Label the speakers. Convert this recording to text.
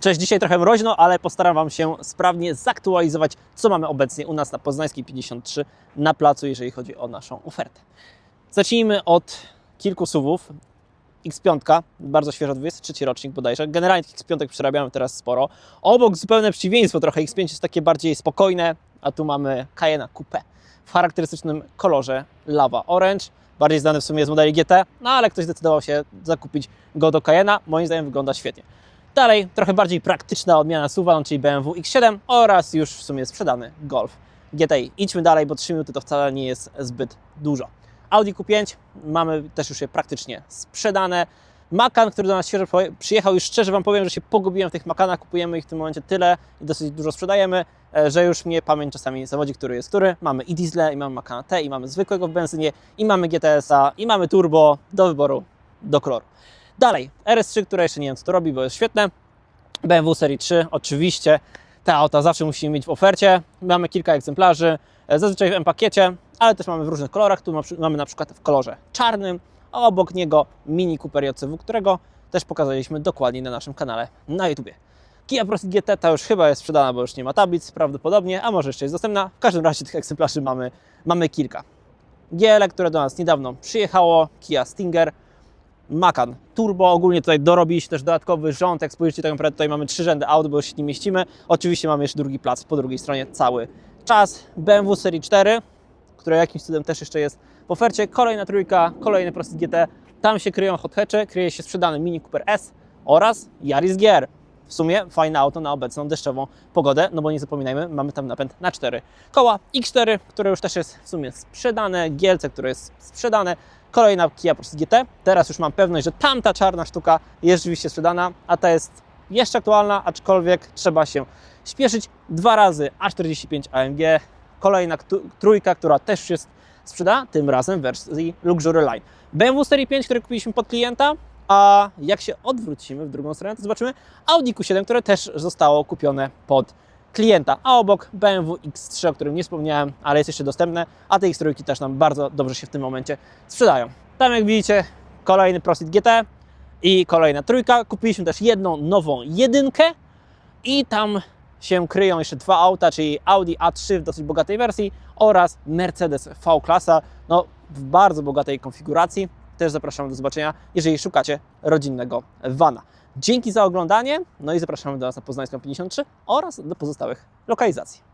Speaker 1: Cześć, dzisiaj trochę mroźno, ale postaram Wam się sprawnie zaktualizować, co mamy obecnie u nas na Poznańskiej 53 na placu, jeżeli chodzi o naszą ofertę. Zacznijmy od kilku suwów. X5, bardzo świeżo, 23 rocznik bodajże. Generalnie tych X5 przerabiamy teraz sporo. Obok zupełne przeciwieństwo trochę, X5 jest takie bardziej spokojne, a tu mamy Cayenne Coupe w charakterystycznym kolorze Lava Orange. Bardziej znany w sumie z modeli GT, no ale ktoś zdecydował się zakupić go do Cayenne'a. Moim zdaniem wygląda świetnie. Dalej, trochę bardziej praktyczna odmiana SUV, czyli BMW X7 oraz już w sumie sprzedany Golf GTI. Idźmy dalej, bo 3 minuty to wcale nie jest zbyt dużo. Audi Q5 mamy też już je praktycznie sprzedane. Macan, który do nas świeżo przyjechał, już szczerze Wam powiem, że się pogubiłem w tych Macanach, kupujemy ich w tym momencie tyle i dosyć dużo sprzedajemy, e, że już mnie pamięć czasami zawodzi, który jest który. Mamy i diesle, i mamy Macana T, i mamy zwykłego w benzynie, i mamy GTS-a, i mamy turbo do wyboru, do koloru. Dalej, RS3, które jeszcze nie wiem co to robi, bo jest świetne. BMW Serii 3, oczywiście. Te auta zawsze musimy mieć w ofercie. Mamy kilka egzemplarzy, e, zazwyczaj w M-pakiecie, ale też mamy w różnych kolorach. Tu ma- mamy na przykład w kolorze czarnym, a obok niego Mini Cooper JCW, którego też pokazaliśmy dokładnie na naszym kanale na YouTubie. Kia Proceed GT ta już chyba jest sprzedana, bo już nie ma tablic prawdopodobnie, a może jeszcze jest dostępna. W każdym razie tych egzemplarzy mamy, mamy kilka. GL, które do nas niedawno przyjechało, Kia Stinger, Macan Turbo, ogólnie tutaj dorobiliście też dodatkowy rząd, jak spojrzycie tak naprawdę tutaj mamy trzy rzędy aut, bo już się nie mieścimy. Oczywiście mamy jeszcze drugi plac po drugiej stronie cały czas. BMW Serii 4, które jakimś cudem też jeszcze jest w ofercie. Kolejna trójka, kolejny Proceed GT. Tam się kryją hot hatche, kryje się sprzedany Mini Cooper S oraz Yaris GR. W sumie fajne auto na obecną deszczową pogodę, no bo nie zapominajmy, mamy tam napęd na 4 koła. X4, które już też jest w sumie sprzedane, GLC, które jest sprzedane, kolejna Kia Proceed GT. Teraz już mam pewność, że tamta czarna sztuka jest rzeczywiście sprzedana, a ta jest jeszcze aktualna, aczkolwiek trzeba się śpieszyć. Dwa razy A45 AMG, kolejna trójka, która też jest sprzedana, tym razem w wersji Luxury Line. BMW Serii 5, który kupiliśmy pod klienta, a jak się odwrócimy w drugą stronę, to zobaczymy Audi Q7, które też zostało kupione pod klienta, a obok BMW X3, o którym nie wspomniałem, ale jest jeszcze dostępne, a te X3 też nam bardzo dobrze się w tym momencie sprzedają. Tam jak widzicie, kolejny Proceed GT i kolejna trójka. Kupiliśmy też jedną nową jedynkę i tam się kryją jeszcze dwa auta, czyli Audi A3 w dosyć bogatej wersji oraz Mercedes V-klasa, no w bardzo bogatej konfiguracji. Też zapraszam do zobaczenia, jeżeli szukacie rodzinnego vana. Dzięki za oglądanie, no i zapraszamy do nas na Poznańską 53 oraz do pozostałych lokalizacji.